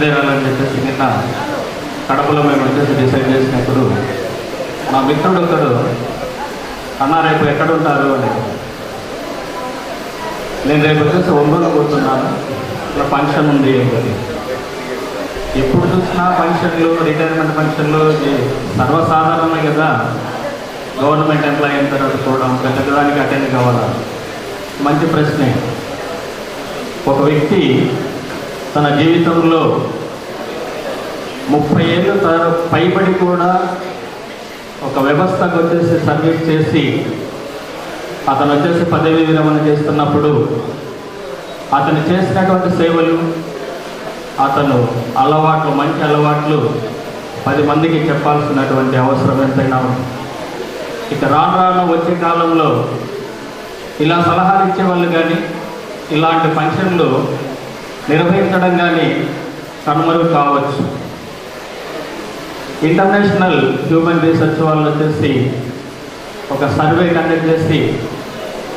బయలుదేరాలని చెప్పేసి నిన్న కడపలో మేము వచ్చేసి డిసైడ్ చేసినప్పుడు మా మిత్రుడు ఒకడు అన్న రేపు ఎక్కడ ఉంటారు అని. నేను రేపు వచ్చేసి ఒంగోలు కూర్చున్నాను ఇలా ఫంక్షన్ ఉంది. అని. ఎప్పుడు చూసినా ఫంక్షన్లు రిటైర్మెంట్ ఫంక్షన్లు ఇది సర్వసాధారణమే కదా. గవర్నమెంట్ ఎంప్లాయీ అయిన తర్వాత చూడడం పెద్దదానికి అటెండ్ కావాలా? మంచి ప్రశ్నే. ఒక వ్యక్తి తన జీవితంలో ముప్పై ఏళ్ళు తన పైబడి కూడా ఒక వ్యవస్థకు వచ్చేసి సర్వీస్ చేసి అతను వచ్చేసి పదవి విరమణ చేస్తున్నప్పుడు అతను చేసినటువంటి సేవలు అతను అలవాట్లు మంచి అలవాట్లు పది మందికి చెప్పాల్సినటువంటి అవసరం ఎంతైనా ఇక రాను రాను వచ్చే కాలంలో ఇలా సలహాలు ఇచ్చేవాళ్ళు కానీ ఇలాంటి ఫంక్షన్లు నిర్వహించడం కానీ కనుమరుగు కావచ్చు. ఇంటర్నేషనల్ హ్యూమన్ రీసెర్చ్ వాళ్ళు వచ్చేసి ఒక సర్వే కండక్ట్ చేసి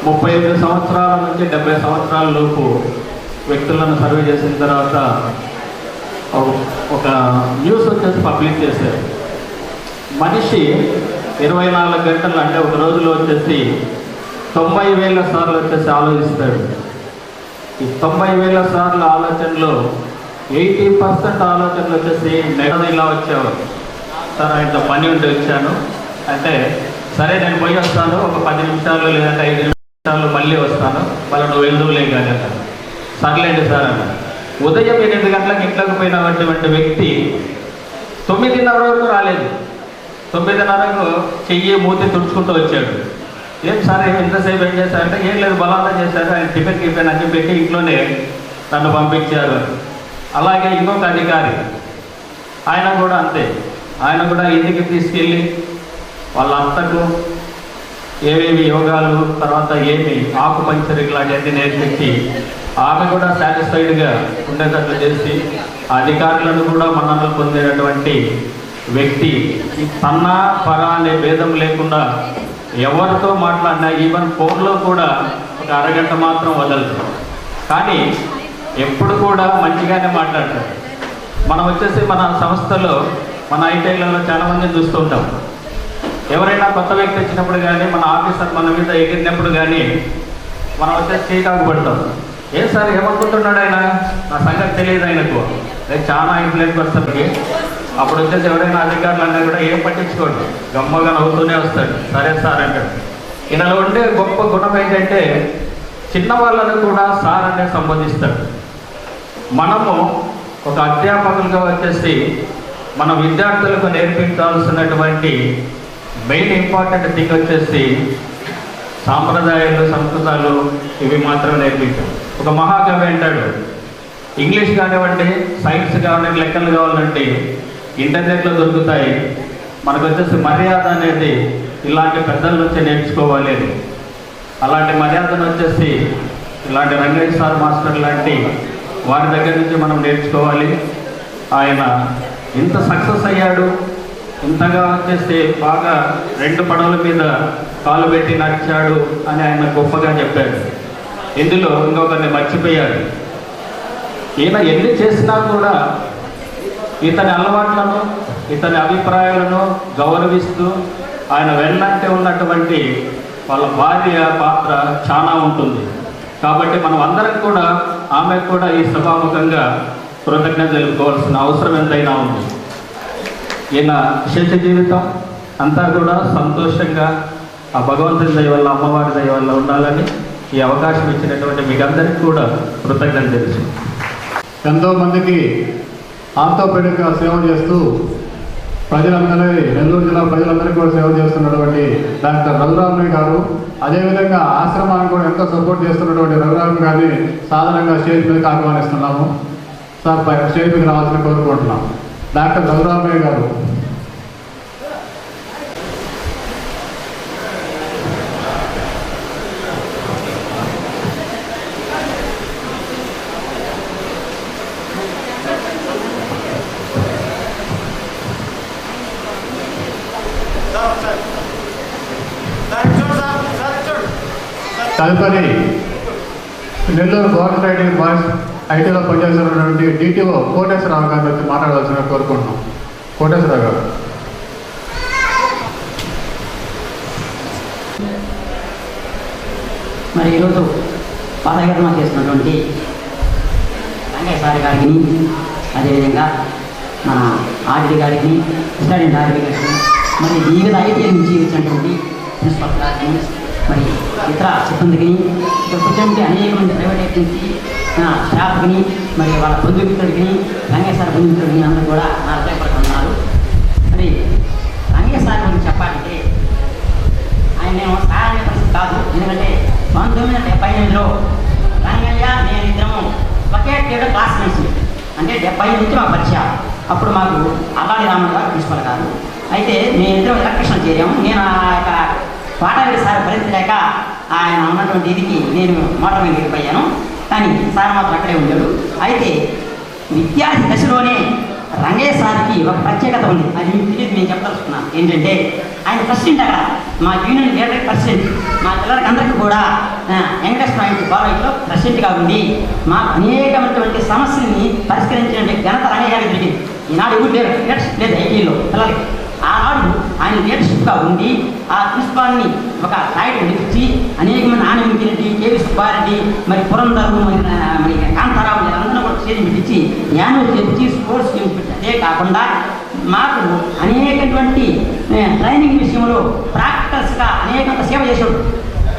ముప్పై ఐదు సంవత్సరాల నుంచి డెబ్బై సంవత్సరాల లోపు వ్యక్తులను సర్వే చేసిన తర్వాత ఒక- న్యూస్ వచ్చేసి పబ్లిష్ చేశారు. మనిషి ఇరవై నాలుగు గంటలు అంటే ఒక రోజులో వచ్చేసి తొంభై వేల సార్లు వచ్చేసి ఆలోచిస్తాడు. ఈ తొంభై వేల సార్ల ఆలోచనలో ఎయిటీ పర్సెంట్ ఆలోచనలు వచ్చేసి నెగదు ఇలా వచ్చేవారు. సార్ ఆయనతో పని ఉండి వచ్చాను. అంటే సరే నేను పోయి వస్తాను. ఒక పది నిమిషాలు లేదంటే ఐదు నిమిషాలు మళ్ళీ వస్తాను. మళ్ళీ నువ్వు వెళ్దువులే కానీ అన్నాను సర్లేండి సార్ అన్న. ఉదయం ఎనిమిది గంటలకు ఇంట్లోకి పోయినటువంటి వ్యక్తి తొమ్మిదిన్నర వరకు రాలేదు. తొమ్మిదిన్నరకు చెయ్యి మూతి తుడుచుకుంటూ వచ్చాడు. ఏం సార్ ఎంతసేపు ఏం చేశారంటే ఏం లేదు బలానా చేశారు. ఆయన టిఫిన్ టిఫిన్ అని పెట్టి ఇంట్లోనే నన్ను పంపించారు. అలాగే ఇంకొక అధికారి ఆయన కూడా అంతే. ఆయన కూడా ఇంటికి తీసుకెళ్ళి వాళ్ళ అత్తకు యోగాలు తర్వాత ఏమి ఆకు పంచర్ ఇలాంటివన్నీ నేర్పించి ఆమె కూడా సాటిస్ఫైడ్గా ఉండేటట్లు చేసి ఆ అధికారులను కూడా మన్నలు పొందేటటువంటి వ్యక్తి తన్న సన్న పర అనే భేదం లేకుండా ఎవరితో మాట్లాడినా ఈవెన్ ఫోన్లో కూడా ఒక అరగంట మాత్రం వదలదు కానీ ఎప్పుడు కూడా మంచిగానే మాట్లాడతారు. మనం వచ్చేసి మన సంస్థలో మన ఐటీఐలలో చాలామంది చూస్తుంటాం చూస్తూ ఉంటాం. ఎవరైనా కొత్త వ్యక్తి వచ్చినప్పుడు కానీ మన ఆఫీసర్ మన మీద ఎగిరినప్పుడు కానీ మనం వచ్చేసి చీకాకు పడతాం. ఏం సార్ ఏమనుకుంటున్నాడు ఆయన? నా సంగతి తెలియదు ఆయనకు. చాలా ఇన్ఫ్లుయెన్స్ వస్తుంది. అప్పుడు వచ్చేసి ఎవరైనా అధికారులు అన్నా కూడా ఏం పట్టించుకోండి. గమ్మగా నవ్వుతూనే వస్తాడు. సరే సార్ అంటాడు. ఈయనలో ఉండే గొప్ప గుణం ఏంటంటే చిన్న వాళ్ళను కూడా సార్ అంటే సంబోధిస్తాడు. మనము ఒక అధ్యాపకులుగా వచ్చేసి మన విద్యార్థులకు నేర్పించాల్సినటువంటి మెయిన్ ఇంపార్టెంట్ థింగ్ వచ్చేసి సాంప్రదాయాలు సంస్కృతాలు ఇవి మాత్రం నేర్పించాం ఒక మహాకవి అంటాడు ఇంగ్లీష్ కానివ్వండి సైన్స్ కానివ్వండి లెక్కలు కావాలంటే ఇంటర్నెట్లో దొరుకుతాయి. మనకు వచ్చేసి మర్యాద అనేది ఇలాంటి పెద్దల నుంచి నేర్చుకోవాలి అలాంటి మర్యాదను వచ్చేసి ఇలాంటి రంగయ్య సార్ మాస్టర్ లాంటి వారి దగ్గర నుంచి మనం నేర్చుకోవాలి. ఆయన ఇంత సక్సెస్ అయ్యాడు. ఇంతగా వచ్చేసి బాగా రెండు పడవల మీద కాలు పెట్టి నడిచాడు అని ఆయన గొప్పగా చెప్పాడు. ఇందులో ఇంకొకరిని మర్చిపోయాడు. ఈయన ఎన్ని చేసినా కూడా ఇతని అలవాట్లను ఇతని అభిప్రాయాలను గౌరవిస్తూ ఆయన వెన్నంటే ఉన్నటువంటి వాళ్ళ భార్య పాత్ర చాలా ఉంటుంది. కాబట్టి మనం అందరం కూడా ఆమె కూడా ఈ సభాముఖంగా కృతజ్ఞత తెలుపుకోవాల్సిన అవసరం ఎంతైనా ఉంది. ఈయన శేష జీవితం అంతా కూడా సంతోషంగా ఆ భగవంతుని దయ వల్ల అమ్మవారి దయ వల్ల ఉండాలని ఈ అవకాశం ఇచ్చినటువంటి మీకు అందరికీ కూడా కృతజ్ఞత తెలుసు. ఎంతో మందికి ఆర్థోపెడిక్గా సేవ చేస్తూ ప్రజలందరి నెల్లూరు జిల్లా ప్రజలందరికీ కూడా సేవ చేస్తున్నటువంటి డాక్టర్ రఘురామయ్య గారు. అదేవిధంగా ఆశ్రమానికి కూడా ఎంతో సపోర్ట్ చేస్తున్నటువంటి రఘురామ గారిని సాధారణంగా స్టేజ్ మీదకి ఆహ్వానిస్తున్నాము. సార్ స్టేజ్ మీదకి రావాల్సిన కోరుకుంటున్నాం. డాక్టర్ రఘురామయ్య గారు తదుపరి నెల్లూరు గవర్నమెంట్ బాయ్స్ ఐటీలో పనిచేస్తున్నటువంటి డిటిఓ కోటేశ్వరరావు గారిని వచ్చి మాట్లాడవలసిందిగా కోరుకుంటున్నాం. కోటేశ్వరరావు గారు. మరి ఈరోజు పాదయాత్ర చేసినటువంటి రంగయ్య సార్ గారికి అదేవిధంగా మన ఆర్డి గారికి అసిస్టెంట్ ఆర్డి గారికి మరి వివిధ ఐటీ నుంచి వచ్చినటువంటి ప్రిన్సిపల్ గారికి మరి ఇతర సిబ్బందికి ఇక్కడ వచ్చినటువంటి అనేక మంది ప్రైవేట్ ఏజెన్సీ స్టాఫ్కి మరి వాళ్ళ బంధుమిత్రుడికి రంగేశ్వర బంధుమిత్రుడికి అందరూ కూడా నా హృదయపడుతున్నారు మరి రంగేశ్వర గురించి చెప్పాలంటే ఆయన నేను సహాయ పరిస్థితి కాదు. ఎందుకంటే పంతొమ్మిది వందల డెబ్బై ఎనిమిదిలో రంగయ్య నేను ఇద్దరము ఒకే క్లాస్ క్లాస్మేట్స్. అంటే డెబ్బై నుంచి మా పరిచయం. అప్పుడు మాకు అల్లాడి రామన్ గారు ప్రిన్సిపల్ గారు. అయితే మేము ఇద్దరం ఎలక్ట్రిషన్ చేరాము. నేను ఆ యొక్క పాఠాలు సార్ భరించలేక ఆయన ఉన్నటువంటి ఇదికి నేను మోటార్ మీద వెళ్ళిపోయాను కానీ సార్ మాత్రం అక్కడే ఉండాడు. అయితే విద్యార్థి దశలోనే రంగయ్య సార్కి ఒక ప్రత్యేకత ఉంది. అది మీకు తెలియదు నేను చెప్పదలుచుకున్నాను ఏంటంటే ఆయన ప్రెసిడెంట్ అక్కడ. మా యూనియన్ లీడర్ ప్రెసిడెంట్. మా పిల్లలకి అందరికీ కూడా వెంకటేశ్వర స్వామి కాలేజీలో ప్రెసిడెంట్గా ఉంది మా అనేకమైనటువంటి సమస్యల్ని పరిష్కరించిన ఘనత రంగయ్య గారికి దొరికింది. ఈనాడు ఎవరు లేరు? లేదు ఐటీలో పిల్లలకి. ఆనాడు ఆయన లీడర్షిప్గా ఉండి ఆ ప్రిన్సిపాల్ని ఒక స్థాయికి నిలిచి అనేక మంది ఆనంద్ రెడ్డి కేవి సుబ్బారెడ్డి మరి పురంధరు మరి మరి కాంతారావు వీళ్ళందరూ కూడా చేతి పెట్టించి జ్ఞానం తెచ్చి స్పోర్ట్స్ గేమ్స్ అదే కాకుండా మాకు అనేకటువంటి ట్రైనింగ్ విషయంలో ప్రాక్టికల్స్గా అనేకంత సేవ చేశాడు.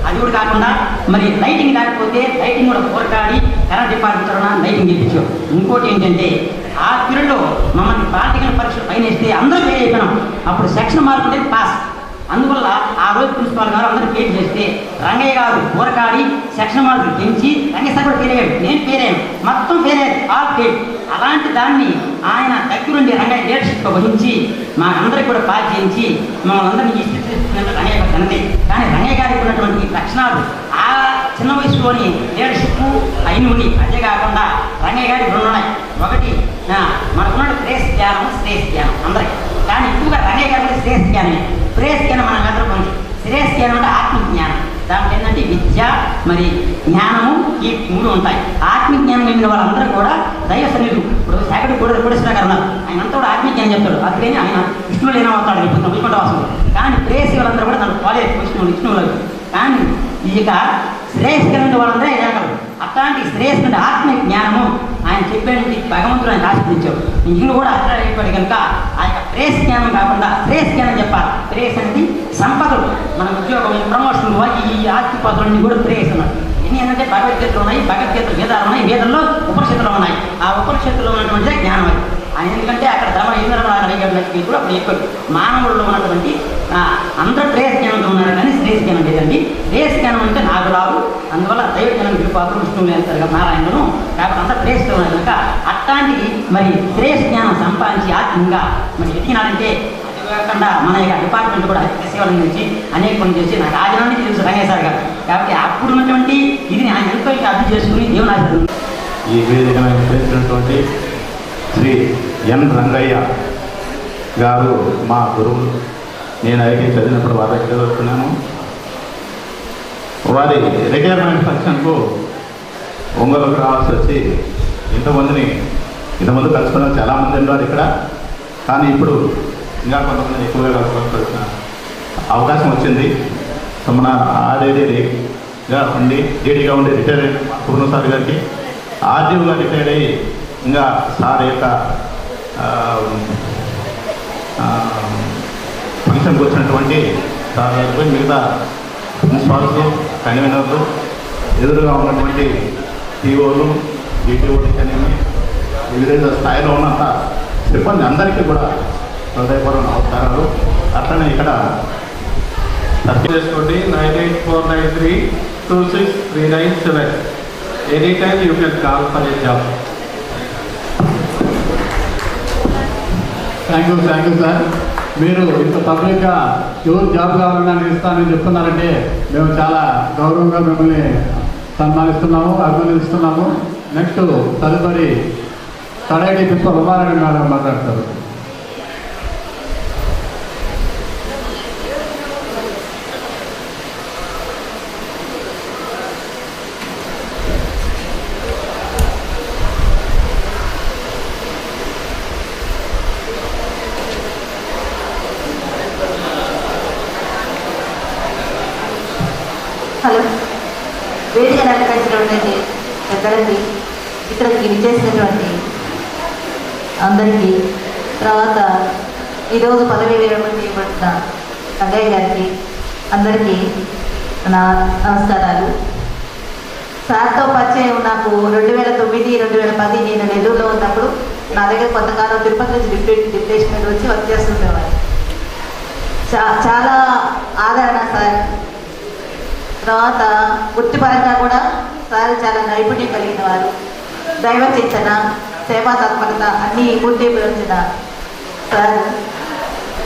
అది కూడా కాకుండా మరి లైటింగ్ లేకపోతే లైటింగ్ కూడా కోరకాడి కరెంట్ డిపార్ట్మెంట్ తరఫున లైటింగ్ చేయించాం ఇంకోటి ఏంటంటే ఆ పీరియడ్లో మమ్మల్ని ప్రాక్టికల్ పరీక్షలు పైన వేస్తే అందరూ ఫెయిల్ అయిపోయినాం. అప్పుడు సెక్షన్ మార్క్ ఉండేది పాస్. అందువల్ల ఆ రోజు ప్రిన్సిపాల్ గారు అందరూ పేరు చేస్తే రంగయ్య గారు పోరకాడి సెక్షన్ మార్కులు పెంచి రంగయ్య సార్ కూడా ఫెయిల్ నేను ఫెయిల్ మొత్తం ఫెయిల్ ఆల్ ఫెయిల్. అలాంటి దాన్ని ఆయన దగ్గరుండి రంగయ్య లీడర్షిప్ వహించి మాకందరికి కూడా పాస్ చేయించి మమ్మల్ని అందరినీ ఈ స్థితి రంగయ్య గారు తినది కానీ రంగయ్య గారికి ఉన్నటువంటి లక్షణాలు ఆ చిన్న వయసులోని లీడర్షిప్ అయిన ఉండి అదే కాకుండా రంగయ్య గారికి రెండు ఉన్నాయి. ఒకటి మనకున్న శ్రేయస్ ధ్యానం శ్రేయస్ ధ్యానం అందరికీ. కానీ ఎక్కువగా రంగయ్య గారి శ్రేయస్ జ్ఞానమే. శ్రేయస్ జ్ఞానం మన అందరూ శ్రేయస్ జ్ఞానం అంటే ఆత్మ జ్ఞానం దాంట్లో ఏంటంటే విద్య మరి జ్ఞానము ఈ మూడు ఉంటాయి. ఆత్మ జ్ఞానం కలిగిన వాళ్ళందరూ కూడా దైవ సన్నిధులు ఇప్పుడు శాఖడు కూడా కోటేశ్వర గారు ఉన్నారు. ఆయన అంతా కూడా ఆత్మజ్ఞానం చెప్తాడు. అందుకని ఆయన విష్ణువులు ఏమో అవుతాడు ఇప్పుడు వైకుంఠ వాసులు కానీ ప్రేయసి వాళ్ళందరూ కూడా నన్ను కాలేజ్ విష్ణువులు విష్ణువులు కానీ ఇక శ్రేయస్కరమైన వాళ్ళందరూ ఏకాలు అట్లాంటి శ్రేయస్కరమైన ఆత్మ జ్ఞానము ఆయన చెప్పేటువంటి భగవంతుడు ఆయన ఆశీర్వదించాడు. ఇందులో కూడా అట్లా కనుక ఆ యొక్క ప్రేస్ జ్ఞానం కాకుండా ప్రేస్ జ్ఞానం చెప్పాలి. ప్రేస్ అనేది సంపదలు. మన ఉద్యోగం ప్రమోషన్ ఈ ఆస్తి పదవులన్నీ కూడా ప్రేస్ అన్నట్టు ఇన్ని ఏంటంటే భగవద్గీతలు ఉన్నాయి భగవద్గీతలు వేదాలు ఉన్నాయి వేదంలో ఉపనిషత్తులు ఉన్నాయి. ఆ ఉపనిషత్తులో ఉన్నటువంటి జ్ఞానం అది. ఆయన ఎందుకంటే అక్కడ ధర్మ ఇంద్రనాథ్ కూడా అప్పుడు చెప్పాడు. మానవుల్లో ఉన్నటువంటి అందరూ శ్రేయస్ జ్ఞానంతో ఉన్నారు కానీ శ్రేయస్ జ్ఞానం లేదండి. శ్రేయస్ జ్ఞానం అంటే నాకు రావు అందువల్ల దైవ జ్ఞానం విడిపాత్ర విష్ణువులు వేస్తారు కదా నారాయణను కాబట్టి అంతా శ్రేయస్తో ఉన్నారు కనుక అట్లాంటి మరి శ్రేయస్ జ్ఞానం సంపాదించి ఆత్మీయంగా మరి ఎదిగినారంటే అది కాకుండా మన యొక్క డిపార్ట్మెంట్ కూడా సేవల నుంచి అనేక పనులు చేసి నాకు రాజనాన్ని తెలుసు రంగయ్య సార్ గారు. కాబట్టి అప్పుడు ఉన్నటువంటి ఇది ఆయన ఎంతో అర్థం అభివృద్ధి చేసుకుని దేవుని ఆశీర్వాదం ఈ వేదికను శ్రీ ఎన్ రంగయ్య గారు మా గురువులు. నేను ఐటీ చదివినప్పుడు వారి దగ్గర చదువుకున్నాను. వారి రిటైర్మెంట్ ఫంక్షన్కు ఒంగోలుకు రావాల్సి వచ్చి ఇంతమందిని ఇంతమంది కలుసుకున్న చాలామంది ఉన్నారు ఇక్కడ. కానీ ఇప్పుడు ఇంకా కొంతమంది ఎక్కువగా కలుసుకోవాల్సిన అవకాశం వచ్చింది. సో మన ఆర్ఏడీగా ఉండి డీడీగా ఉండి రిటైర్ అయిన పూర్ణసారి గారికి. ఆర్డీఓగా రిటైర్ అయ్యి ఇంకా సార్ యొక్క ఫంక్షన్కి వచ్చినటువంటి సార్ గారిపై మిగతా ప్రిన్సిపాల్స్ కన్వీనర్లు ఎదురుగా ఉన్నటువంటి టీఓలు డిటిఓలు కానీ వివిధ స్థాయిలో ఉన్నంత సిబ్బంది అందరికీ కూడా హృదయపూర్వక నమస్కారాలు. అట్లనే ఇక్కడ చేసుకోండి. Nine eight four nine three two six three nine seven. Any time you can call for a job thank you thank you sir. మీరు ఇంత పబ్లిక్గా ఎవరు జాబ్ కావాలని ఇస్తానని చెప్తున్నారంటే మేము చాలా గౌరవంగా మిమ్మల్ని సన్మానిస్తున్నాము అభినందిస్తున్నాము. నెక్స్ట్ తదుపరి కడైడి పిప్ప ఉమారాయణ మేడం మాట్లాడతారు. హలో. వేదిక అలంకరించినటువంటి పెద్దలకి ఇక్కడికి విచ్చేసినటువంటి అందరికీ తర్వాత ఈరోజు పదవి విరమణ చేయబడిన రంగయ్య గారికి అందరికీ నా నమస్కారాలు. సార్తో పరిచయం నాకు రెండు వేల తొమ్మిది రెండు వేల పది నేను నెల్లూరులో ఉన్నప్పుడు నా దగ్గర కొంతకాలం తిరుపతి నుంచి డిప్యూటీ డిప్యూటేషన్ వచ్చి వర్క్ చేస్తుండేవాడిని చా చాలా ఆదరణ సార్. తర్వాత వృత్తిపరంగా కూడా సార్ చాలా నైపుణ్యం కలిగిన వారు. దైవ చింతన సేవా అన్నీ అన్ని వచ్చిన సార్.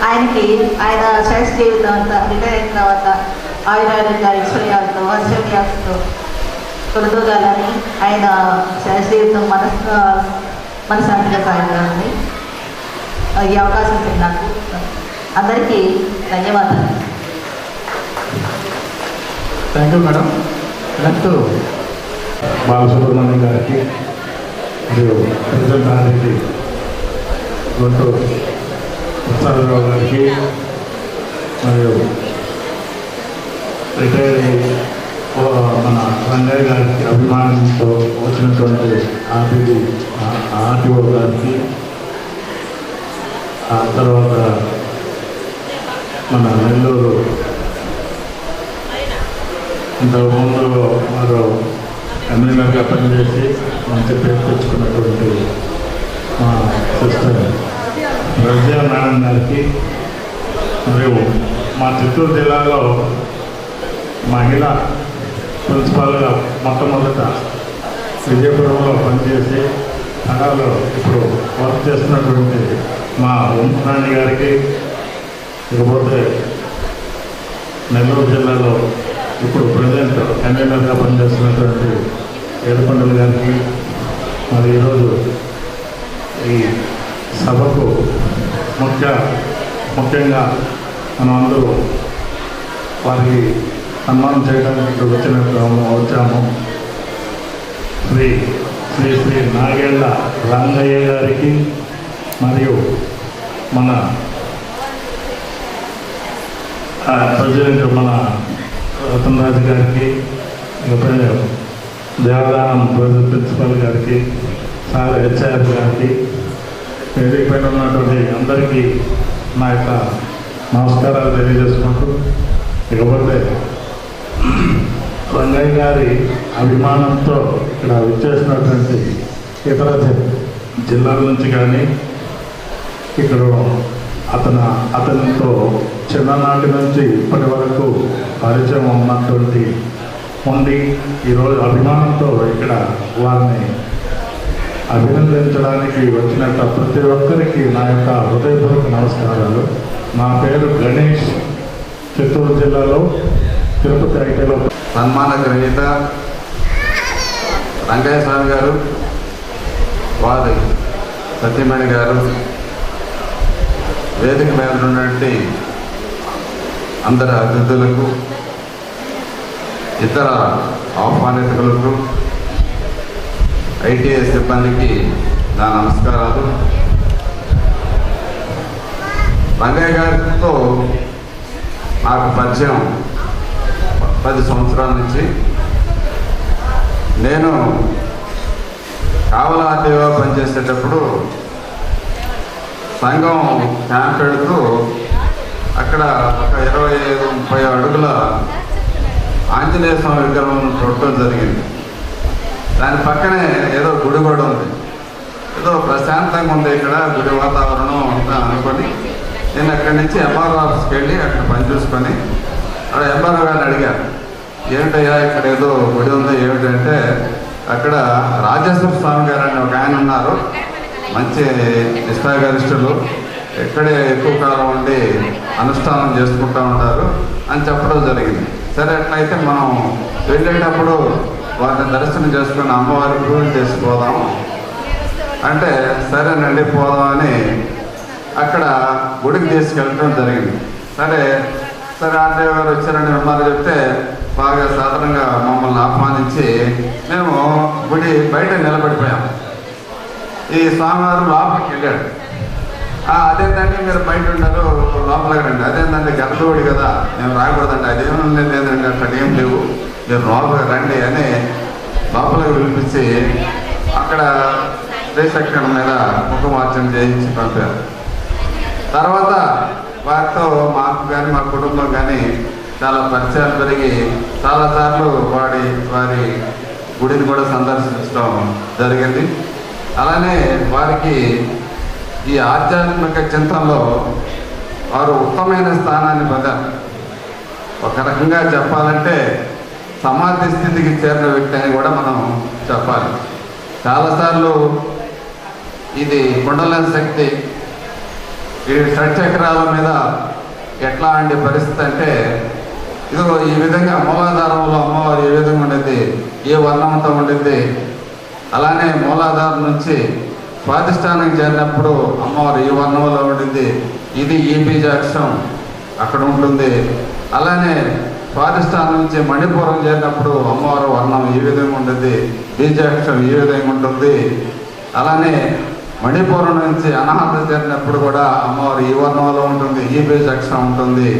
ఆయనకి ఆయన శైస్ జీవితం అంతా రిటైర్ అయిన తర్వాత ఆయుర్వేదంగా ఐశ్వర్యాలతో ఐశ్వర్యాలతో కొలుదోగాలని ఆయన శైస్ జీవితం మనసు మనశాంతిగా సాగాలని ఈ అవకాశం నాకు. అందరికీ ధన్యవాదాలు. Thank you madam next Balasubrahmanyam గారికి మరియు ప్రెసిడెంట్ గారికి గుంటూరు ప్రసాదరావు గారికి మరియు రిటైర్ అయ్యి మన రంగయ్య గారికి అభిమానంతో వచ్చినటువంటి ఆర్టీడీ ఆర్టీఓ గారికి ఆ తర్వాత మన నెల్లూరు ఇంతకుముందు వారు ఎమ్మెల్యేగా పనిచేసి మంచి పేరు తెచ్చుకున్నటువంటి మా సిస్టర్ రజియా మేడం గారికి మరియు మా చిత్తూరు జిల్లాలో మహిళ ప్రిన్సిపాల్గా మొట్టమొదట విజయపురంలో పనిచేసి కళలో ఇప్పుడు వర్క్ చేస్తున్నటువంటి మా వంశరాణి గారికి ఇకపోతే నెల్లూరు జిల్లాలో ఇప్పుడు ప్రజెంట్ కన్వీనర్గా పనిచేస్తున్నటువంటి ఏడుకొండల గారికి మరి ఈరోజు ఈ సభకు ముఖ్య ముఖ్యంగా మనం అందరూ వారికి సన్మానం చేయడానికి ఇక్కడ వచ్చిన వచ్చాము. శ్రీ శ్రీ శ్రీ నాగేళ్ళ రంగయ్య గారికి మరియు మన ఆ, మన మన రతనరాజు గారికి దేవదానం ప్రిన్సిపల్ గారికి సార్ హెచ్ఆర్ గారికి వేదిక పైన ఉన్నటువంటి అందరికీ నా యొక్క నమస్కారాలు తెలియజేసుకుంటూ ఇకపోతే రంగయ్య గారి అభిమానంతో ఇక్కడ విచ్చేసినటువంటి ఇతర జిల్లాల నుంచి కానీ ఇక్కడ అతను అతనితో చిన్ననాటి నుంచి ఇప్పటి వరకు పరిచయం ఉన్నటువంటి ఉండి ఈరోజు అభిమానంతో ఇక్కడ వారిని అభినందించడానికి వచ్చినట్టు ప్రతి ఒక్కరికి నా యొక్క హృదయపూర్వక నమస్కారాలు. నా పేరు గణేష్. చిత్తూరు జిల్లాలో తిరుపతి ఐటీలో సన్మాన గ్రహీత రంగయ్య స్వామి గారు వారి సత్యమణి గారు వేదిక మీద ఉన్నటువంటి అందరి అతిథులకు ఇతర ఆహ్వానితులకు ఐటీఐ సిబ్బందికి నా నమస్కారాలు. రంగయ్య గారితో నాకు పరిచయం పది సంవత్సరాల నుంచి. నేను కావల ఆర్టీఓ పనిచేసేటప్పుడు సంఘం క్యాంప్ పెడుతూ అక్కడ ఒక ఇరవై ఐదు ముప్పై అడుగుల ఆంజనేయ స్వామి విగ్రహం చూడటం జరిగింది. దాని పక్కనే ఏదో గుడి కూడా ఉంది. ఏదో ప్రశాంతంగా ఉంది ఇక్కడ గుడి వాతావరణం అంతా అనుకొని నేను అక్కడి నుంచి ఎంఆర్ఓ ఆఫీస్కి వెళ్ళి అక్కడ పని చూసుకొని అక్కడ ఎంఆర్ఓ గారిని అడిగాను. ఏమిటయ్యా ఇక్కడ ఏదో గుడి ఉంది ఏమిటంటే అక్కడ రాజేశ్వర స్వామి గారు అని ఒక ఆయన ఉన్నారు. మంచి నిష్ఠాగరిష్ఠులు ఇక్కడే ఎక్కువ కాలం ఉండి అనుష్ఠానం చేసుకుంటూ ఉంటారు అని చెప్పడం జరిగింది. సరే అట్లయితే మనం వెళ్ళేటప్పుడు వారిని దర్శనం చేసుకుని అమ్మవారి పూజలు చేసుకోదాం అంటే సరేనండి పోదామని అక్కడ గుడికి తీసుకెళ్ళడం జరిగింది. సరే సరే ఆంటే గారు వచ్చారని ఉన్నారు చెప్తే బాగా సాధారణంగా మమ్మల్ని ఆహ్వానించి మేము గుడి బయట నిలబడిపోయాం. ఈ స్వామివారు లోపలికి వెళ్ళాడు. అదే అదేంటంటే మీరు బయట ఉన్నారు లోపలికి రండి. అదేంటంటే గర్భగుడి కదా నేను రాకూడదండి. అదేం లేదండి అక్కడ ఏం లేవు. మీరు లోపలికి రండి అని లోపలికి పిలిపించి అక్కడ శ్రీశక్తి మీద ముఖమార్చన చేయించి పంపారు. తర్వాత వారితో మాకు కానీ మా కుటుంబం కానీ చాలా పరిచయాలు పెరిగి చాలాసార్లు వాడి వారి గుడిని కూడా సందర్శించడం జరిగింది. అలానే వారికి ఈ ఆధ్యాత్మిక చింతనలో వారు ఉత్తమైన స్థానాన్ని పొందారు. ఒక రకంగా చెప్పాలంటే సమాధి స్థితికి చేరిన వ్యక్తి అని కూడా మనం చెప్పాలి. చాలాసార్లు ఇది కుండలని శక్తి ఈ షట్చక్రాల మీద ఎట్లాంటి పరిస్థితి అంటే ఇదిగో ఈ విధంగా మూలాధారంలో అమ్మవారు ఏ విధంగా ఉండేది ఏ వర్ణంతో ఉండింది అలానే మూలాధారం నుంచి స్వాధిష్టానికి చేరినప్పుడు అమ్మవారు ఈ వర్ణంలో ఉండింది. ఇది ఈ బీజాక్షం అక్కడ ఉంటుంది. అలానే స్వాధిష్టానం నుంచి మణిపురం చేరినప్పుడు అమ్మవారు వర్ణం ఈ విధంగా ఉంటుంది బీజాక్షం e ఈ విధంగా ఉంటుంది. అలానే మణిపురం నుంచి అనాహత చేరినప్పుడు కూడా అమ్మవారు ఈ వర్ణంలో ఉంటుంది. ఈ బీజాక్షం ఉంటుంది.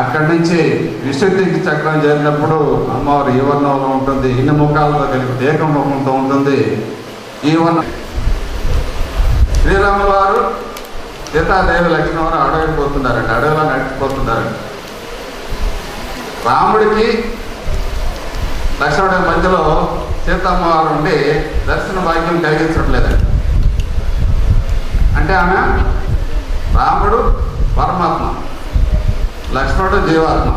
అక్కడి నుంచి విశ్వతీర్థ చక్రం చేరినప్పుడు అమ్మవారు ఈ వర్ణంలో ఉంటుంది ఇన్ని ముఖాలతో కలిపి ఏక ముఖంతో ఉంటుంది. ఈ వర్ణం శ్రీరాముల వారు సీతాదేవి లక్ష్మణ వారు అడవికి పోతున్నారండి అడవిలో నడిచిపోతున్నారండి రాముడికి లక్ష్మణుడి మధ్యలో సీతమ్మవారు ఉండి దర్శన భాగ్యం కలిగించట్లేదండి అంటే ఆమె రాముడు పరమాత్మ. లక్ష్మణుడు జీవాత్మ.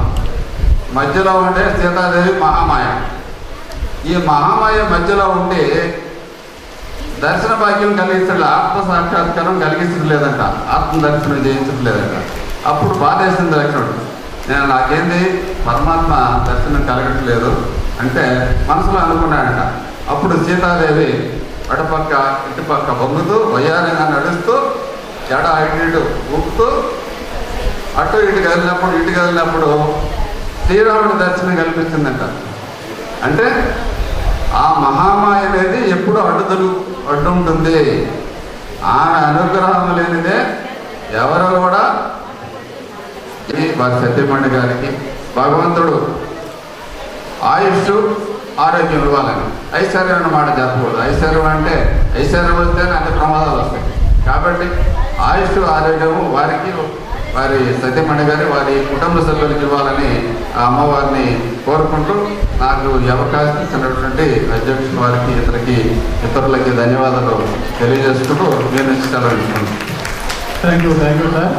మధ్యలో ఉండే సీతాదేవి మహామాయ. ఈ మహామాయ మధ్యలో ఉండి దర్శన భాగ్యం కలిగించడం ఆత్మ సాక్షాత్కారం కలిగించట్లేదంట ఆత్మ దర్శనం చేయించడం లేదంట. అప్పుడు బాధేసింది లక్ష్మణుడు. నేను నాకేంది? పరమాత్మ దర్శనం కలగట్లేదు అంటే మనసులో అనుకున్నాడంట. అప్పుడు సీతాదేవి అటుపక్క ఇటుపక్క బొంగుతూ వయ్యారంగా నడుస్తూ జడ అటు ఇటు ఊపుతూ అటు ఇటు కదిలినప్పుడు ఇటు కదిలినప్పుడు శ్రీరాముడి దర్శనం కల్పించిందంట అంటే ఆ మహామాయ అనేది ఎప్పుడు అడ్డుదలు అడ్డు ఉంటుంది ఆమె అనుగ్రహం లేనిదే ఎవరు కూడా ఇది వారి సత్యమణి గారికి భగవంతుడు ఆయుష్ ఆరోగ్యం ఇవ్వాలని. ఐశ్వర్యం అన్నమాట చెప్పకూడదు. ఐశ్వర్యం అంటే ఐశ్వర్యం వస్తేనే అన్ని ప్రమాదాలు వస్తాయి. కాబట్టి ఆయుష్ ఆరోగ్యము వారికి వారి సత్యమణి గారి వారి కుటుంబ సభ్యులకు ఇవ్వాలని ఆ అమ్మవారిని కోరుకుంటూ నాకు ఈ అవకాశం ఇచ్చినటువంటి అధ్యక్షుడు వారికి ఇతరికి ఇతరులకి ధన్యవాదాలు తెలియజేసుకుంటూ నేను సెలవు ఇస్తున్నాను thank you thank you sir